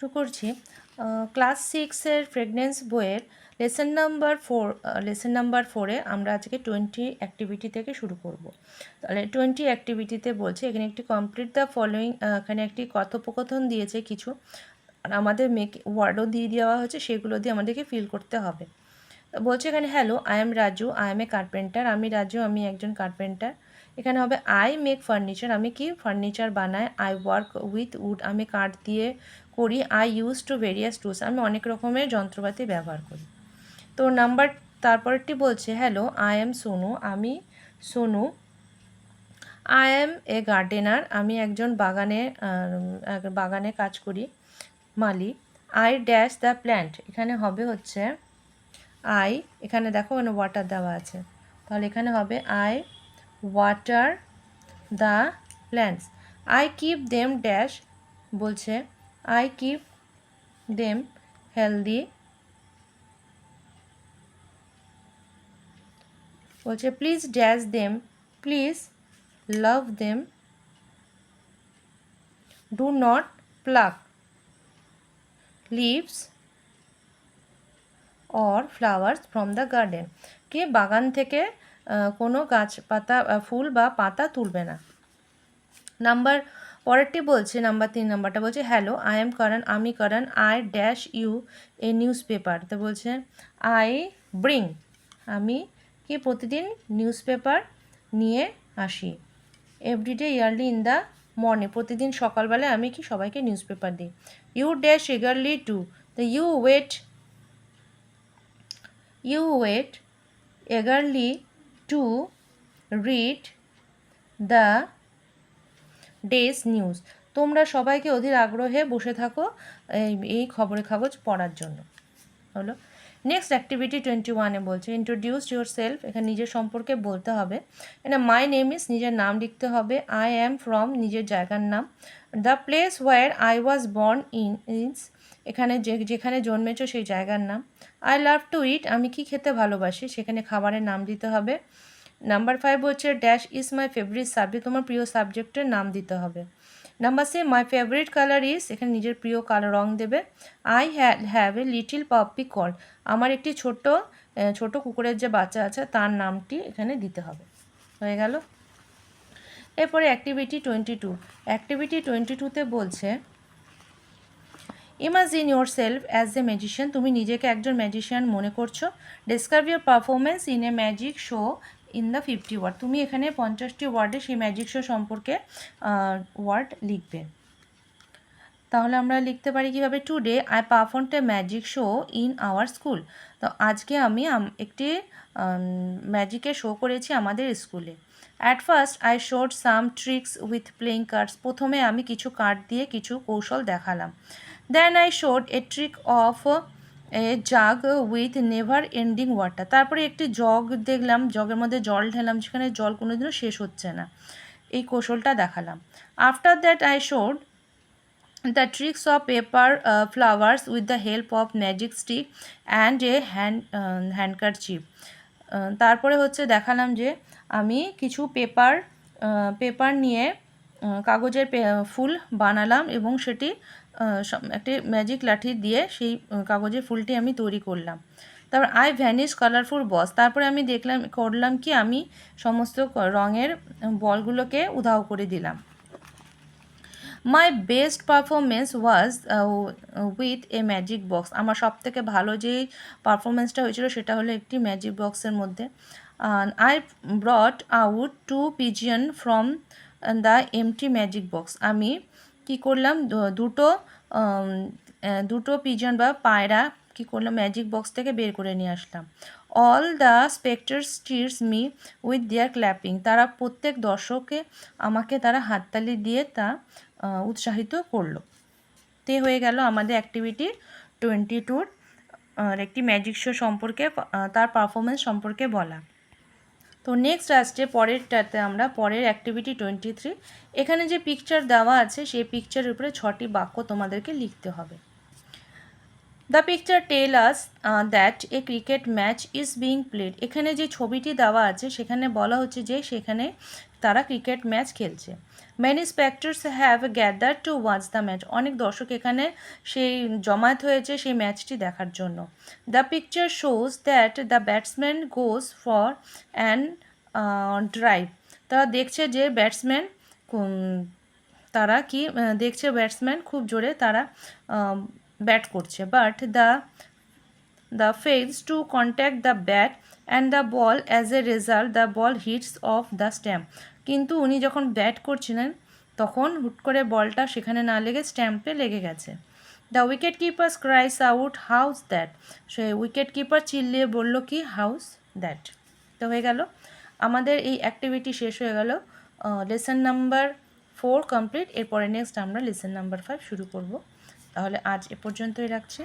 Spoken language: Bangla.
শুরু করছি ক্লাস সিক্সের প্রেগনেন্স বইয়ের lesson number four lesson number ফোরে আমরা আজকে টোয়েন্টি অ্যাক্টিভিটি থেকে শুরু করব। তাহলে টোয়েন্টি অ্যাক্টিভিটিতে বলছে, এখানে একটি কমপ্লিট দ্য ফলোয়িং এখানে একটি কথোপকথন দিয়েছে কিছু। আর আমাদের মেক ওয়ার্ডও দিয়ে দেওয়া হয়েছে, সেগুলো দিয়ে আমাদেরকে ফিল করতে হবে। বলছে এখানে hello I am Raju I am a carpenter আমি রাজু আমি একজন কার্পেন্টার এখানে হবে আই মেক ফার্নিচার আমি কি ফার্নিচার বানাই? আই ওয়ার্ক উইথ উড আমি কাঠ দিয়ে করি I use to various tools আমি অনেক রকমের যন্ত্রপাতি ব্যবহার করি। তো নাম্বার তারপরটি বলছে হ্যালো আই এম সোনু আমি Sonu I am a gardener আমি একজন বাগানে বাগানে কাজ করি মালি আই ড্যাশ দ্য প্ল্যান্ট এখানে হবে হচ্ছে আই এখানে দেখো এখানে ওয়াটার দেওয়া আছে। তাহলে এখানে হবে I water the plants I keep them dash বলছে আই কিপ দেম হেলদি বলছে please dash them please love them do not pluck leaves or flowers from the garden কে বাগান থেকে কোনো গাছ পাতা ফুল বা পাতা তুলবে না। নাম্বার পরেরটি বলছে, নাম্বার তিন, নাম্বারটা বলছে হ্যালো আই এম কারণ আমি কারণ I dash you a newspaper তো বলছে আই ব্রিং আমি কি প্রতিদিন নিউজ পেপার নিয়ে আসি? Everyday early in the morning প্রতিদিন সকালবেলায় আমি কি সবাইকে নিউজ পেপার দিই? You dash eagerly to the you wait you wait eagerly to read the day's news. তোমরা সবাইকে অধীর আগ্রহে বসে থাকো, এই এই খবরের কাগজ পড়ার জন্য। হলো? নেক্সট অ্যাক্টিভিটি টোয়েন্টি ওয়ানে বলছে ইন্ট্রোডিউস ইউর সেলফ এখানে নিজের সম্পর্কে বলতে হবে। এখানে মাই নেম ইস নিজের নাম লিখতে হবে। আই অ্যাম ফ্রম নিজের জায়গার নাম। The place where I was born in ইনস এখানে যে, যেখানে জন্মেছো সেই জায়গার নাম। আই লাভ টু ইট আমি কি খেতে ভালোবাসি? সেখানে খাবারের নাম দিতে হবে। নাম্বার ফাইভ হচ্ছে dash is my favourite subject তোমার প্রিয় সাবজেক্টের নাম দিতে হবে। নাম্বার সি মাই ফেভারিট কালার ইজ এখানে নিজের প্রিয় কালার রং দেবে। I have a little puppy call আমার একটি ছোট ছোট কুকুরের যে বাচ্চা আছে, তার নামটি এখানে দিতে হবে। হয়ে গেল। এরপরে activity twenty two activity twenty টুতে বলছে imagine yourself as a magician তুমি নিজেকে একজন ম্যাজিশিয়ান মনে করছ। Describe your performance in a magic show in the fifty word তুমি এখানে পঞ্চাশটি ওয়ার্ডে সেই ম্যাজিক শো সম্পর্কে ওয়ার্ড লিখবে। তাহলে আমরা লিখতে পারি কীভাবে? Today I perform a magic show in our school তো আজকে আমি একটি ম্যাজিকের শো করেছি আমাদের স্কুলে at first I showed some tricks with playing cards প্রথমে আমি কিছু কার্ড দিয়ে কিছু কৌশল দেখালাম। Then I showed a trick of jug with never ending water. তারপরে একটি জগ দেখলাম জগের মধ্যে জল ঢেলাম সেখানে জল কোনোদিনও শেষ হচ্ছে না। এই কৌশলটা দেখালাম। After that I showed the tricks of paper uh, with the help of magic stick and a hand handkerchief তারপরে হচ্ছে দেখালাম যে আমি কিছু পেপার পেপার নিয়ে কাগজের পে- ফুল বানালাম এবং সেটি একটি ম্যাজিক লাঠি দিয়ে সেই কাগজের ফুলটি আমি তৈরি করলাম। তারপর আই ভ্যানিশ কালারফুল বস তারপরে আমি দেখলাম, করলাম কি, আমি সমস্ত রঙের বলগুলোকে উধাও করে দিলাম। My best performance was with a magic box আমার সব থেকে ভালো যে পারফরমেন্সটা হয়েছিল সেটা হলো একটি ম্যাজিক বক্সের মধ্যে। I brought out two pigeon from the empty magic box আমি কি করলাম? দুটো দুটো পিজন বা পায়রা কি করলাম? ম্যাজিক বক্স থেকে বের করে নিয়ে আসলাম। All the spectator stirs me with their clapping তারা প্রত্যেক দর্শকে আমাকে তারা হাততালি দিয়ে তা উৎসাহিত করল। তে হয়ে গেল আমাদের অ্যাক্টিভিটি টোয়েন্টি টুর একটি ম্যাজিক শো সম্পর্কে তার পারফরমেন্স সম্পর্কে বলা। তো নেক্সট আসছে পরেরটাতে আমরা, পরের অ্যাক্টিভিটি টোয়েন্টি থ্রি এখানে যে পিকচার দেওয়া আছে, সেই পিকচারের উপরে ছটি বাক্য তোমাদেরকে লিখতে হবে। The picture tell us that a cricket match is being played এখানে যে ছবিটি দেওয়া আছে, সেখানে বলা হচ্ছে যে সেখানে তারা ক্রিকেট ম্যাচ খেলছে। Many spectators have gather to watch the match অনেক দর্শক এখানে সেই জমায়েত হয়েছে সেই ম্যাচটি দেখার জন্য। The picture shows that the batsman goes for an drive তারা দেখছে যে ব্যাটসম্যান তারা কি দেখছে ব্যাটসম্যান খুব জোরে তারা ব্যাট করছে but the the fails to contact the bat and the ball as a result, the ball hits off the stamp. কিন্তু উনি যখন ব্যাট করছিলেন, তখন হুট করে বলটা সেখানে না লেগে স্ট্যাম্পে লেগে গেছে। The wicket keeper cries out how's that say wicket keeper চিল্লিয়ে বলল, কি হাউস দ্যাট তো হয়ে গেল। আমাদের এই অ্যাক্টিভিটি শেষ হয়ে গেল। লেসন নাম্বার ফোর কমপ্লিট এরপরে নেক্সট আমরা লেসন নাম্বার ফাইভ শুরু করব। তাহলে আজ এ পর্যন্তই রাখছি।